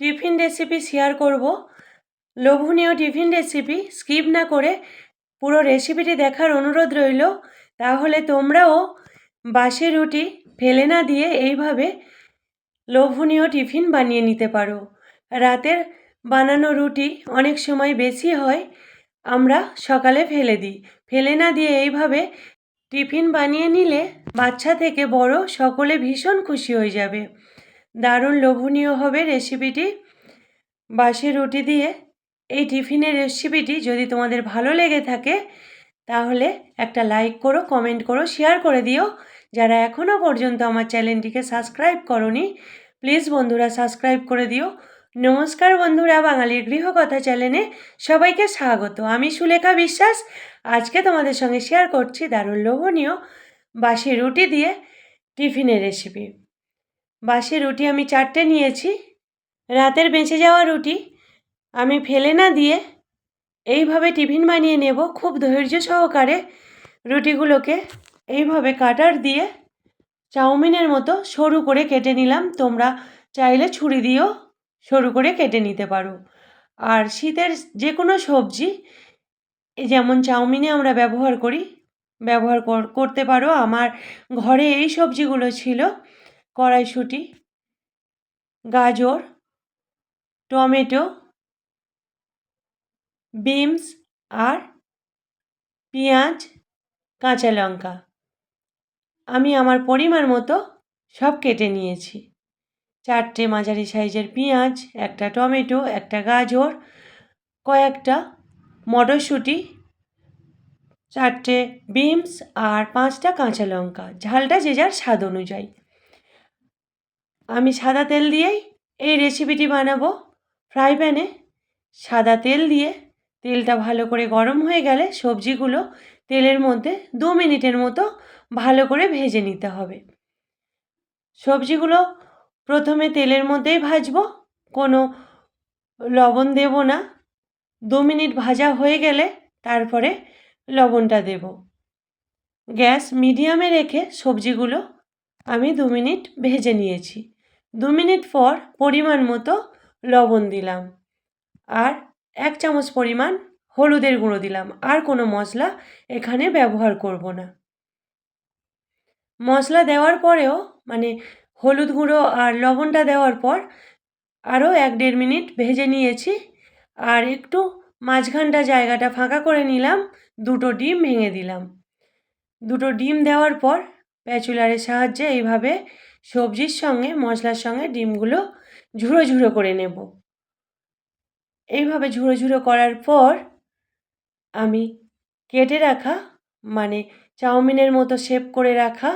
Tiffin recipe share করব। লোভনীয় tiffin recipe skip না করে পুরো রেসিপিটি দেখার অনুরোধ রইল। তাহলে তোমরাও বাসি রুটি ফেলে না দিয়ে এইভাবে লোভনীয় টিফিন বানিয়ে নিতে পারো। রাতের বানানো রুটি অনেক সময় বেশি হয়, আমরা সকালে ফেলে দিই। ফেলে না দিয়ে এইভাবে টিফিন বানিয়ে নিলে বাচ্চা থেকে বড় সকলে ভীষণ খুশি হয়ে যাবে। দারুণ লোভনীয় হবে রেসিপিটি বাসি রুটি দিয়ে এই টিফিনের রেসিপিটি যদি তোমাদের ভালো লেগে থাকে, তাহলে একটা লাইক করো কমেন্ট করো শেয়ার করে দিও। যারা এখনও পর্যন্ত আমার চ্যানেলটিকে সাবস্ক্রাইব করনি প্লিজ বন্ধুরা সাবস্ক্রাইব করে দিও। নমস্কার বন্ধুরা, বাঙালির গৃহকথা চ্যানেলে সবাইকে স্বাগত। আমি সুলেখা বিশ্বাস, আজকে তোমাদের সঙ্গে শেয়ার করছি দারুণ লোভনীয় বাসি রুটি দিয়ে টিফিনের রেসিপি বাসি রুটি আমি চারটে নিয়েছি। রাতের বেঁচে যাওয়া রুটি আমি ফেলে না দিয়ে এইভাবে টিফিন বানিয়ে নেব খুব ধৈর্য সহকারে রুটিগুলোকে। এইভাবে কাটার দিয়ে চাউমিনের মতো সরু করে কেটে নিলাম। তোমরা চাইলে ছুরি দিয়েও সরু করে কেটে নিতে পারো। আর শীতের যে কোনো সবজি যেমন চাউমিনে আমরা ব্যবহার করি, ব্যবহার করতে পারো। আমার ঘরে এই সবজিগুলো ছিল। কড়াইশুঁটি, গাজর, টমেটো, বিনস আর পেঁয়াজ, কাঁচা লঙ্কা। আমি আমার পরিমাণ মতো সব কেটে নিয়েছি। চারটে মাঝারি সাইজের পেঁয়াজ, একটা টমেটো, একটা গাজর, কয়েকটা মটরশুঁটি, চারটে বিনস আর পাঁচটা কাঁচা লঙ্কা। ঝালটা যে যার স্বাদ অনুযায়ী। আমি সাদা তেল দিয়েই এই রেসিপিটি বানাবো। ফ্রাই প্যানে সাদা তেল দিয়ে তেলটা ভালো করে গরম হয়ে গেলে সবজিগুলো তেলের মধ্যে দু মিনিটের মতো ভালো করে ভেজে নিতে হবে। সবজিগুলো প্রথমে তেলের মধ্যেই ভাজবো। কোনো লবণ দেব না। দু মিনিট ভাজা হয়ে গেলে তারপরে লবণটা দেব। গ্যাস মিডিয়ামে রেখে সবজিগুলো আমি দু মিনিট ভেজে নিয়েছি। দু মিনিট পর পরিমাণ মতো লবণ দিলাম। আর এক চামচ পরিমাণ হলুদের গুঁড়ো দিলাম। আর কোনো মশলা এখানে ব্যবহার করব না। মশলা দেওয়ার পরেও মানে হলুদ গুঁড়ো আর লবণটা দেওয়ার পর আরও এক দেড় মিনিট ভেজে নিয়েছি। আর একটু মাঝখানটা জায়গাটা ফাঁকা করে নিলাম। দুটো ডিম ভেঙে দিলাম। দুটো ডিম দেওয়ার পর প্যাচুলারের সাহায্যে এইভাবে সবজির সঙ্গে, মশলার সঙ্গে ডিমগুলো ঝুড়ো ঝুড়ো করে নেব। এইভাবে ঝুড়ো ঝুড়ো করার পর আমি কেটে রাখা মানে চাউমিনের মতো শেপ করে রাখা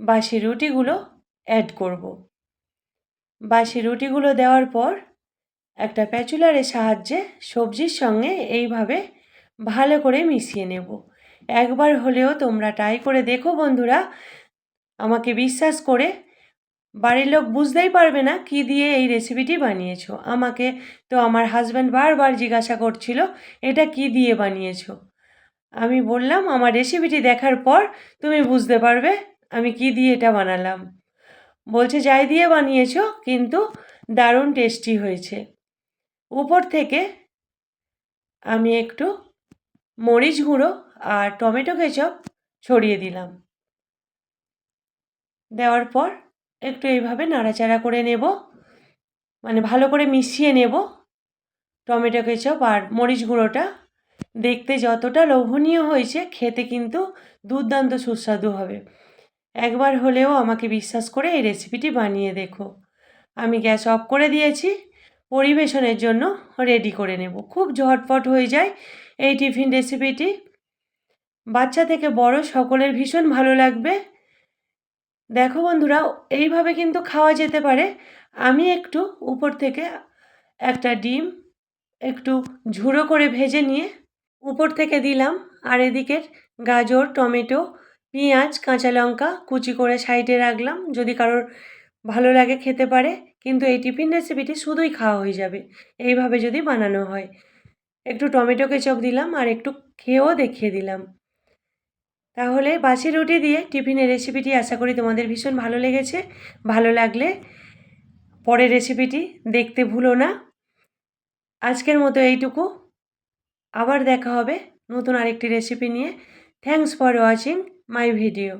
বাসি রুটিগুলো অ্যাড করব। বাসি রুটিগুলো দেওয়ার পর একটা প্যাচুলারের সাহায্যে সবজির সঙ্গে এইভাবে ভালো করে মিশিয়ে নেব। একবার হলেও তোমরা ট্রাই করে দেখো বন্ধুরা। আমাকে বিশ্বাস করে বাড়ির লোক বুঝতেই পারবে না কি দিয়ে এই রেসিপিটি বানিয়েছো। আমাকে তো আমার হাজব্যান্ড বারবার জিজ্ঞাসা করছিল, এটা কি দিয়ে বানিয়েছো? আমি বললাম, আমার রেসিপিটি দেখার পর তুমি বুঝতে পারবে আমি কি দিয়ে এটা বানালাম। বলছে, যাই দিয়ে বানিয়েছো, কিন্তু দারুণ টেস্টি হয়েছে। উপর থেকে আমি একটু মরিচ গুঁড়ো আর টমেটো কেচপ ছড়িয়ে দিলাম। দেওয়ার পর একটু এইভাবে নাড়াচাড়া করে নেব। মানে ভালো করে মিশিয়ে নেব। টমেটো কেচপ আর মরিচ গুঁড়োটা। দেখতে যতটা লোভনীয় হয়েছে, খেতে কিন্তু দুর্দান্ত সুস্বাদু হবে। একবার হলেও আমাকে বিশ্বাস করে এই রেসিপিটি বানিয়ে দেখো। আমি গ্যাস অফ করে দিয়েছি। পরিবেশনের জন্য রেডি করে নেব। খুব ঝটপট হয়ে যায় এই টিফিন রেসিপিটি। বাচ্চা থেকে বড় সকলের ভীষণ ভালো লাগবে। দেখো বন্ধুরা, এইভাবে কিন্তু খাওয়া যেতে পারে। আমি একটু উপর থেকে একটা ডিম একটু ঝুড়ো করে ভেজে নিয়ে উপর থেকে দিলাম। আর এদিকের গাজর, টমেটো, পেঁয়াজ, কাঁচা লঙ্কা কুচি করে সাইডে রাখলাম। যদি কারোর ভালো লাগে খেতে পারে, কিন্তু এই টিফিন রেসিপিটি শুধুই খাওয়া হয়ে যাবে। এইভাবে যদি বানানো হয়। একটু টমেটো কেচপ দিলাম আর একটু খেয়েও দেখিয়ে দিলাম। তাহলে বাসি রুটি দিয়ে টিফিনের রেসিপিটি আশা করি তোমাদের ভীষণ ভালো লেগেছে। ভালো লাগলে পরের রেসিপিটি দেখতে ভুলো না। আজকের মতো এইটুকু। আবার দেখা হবে নতুন আরেকটি রেসিপি নিয়ে। Thanks for watching my video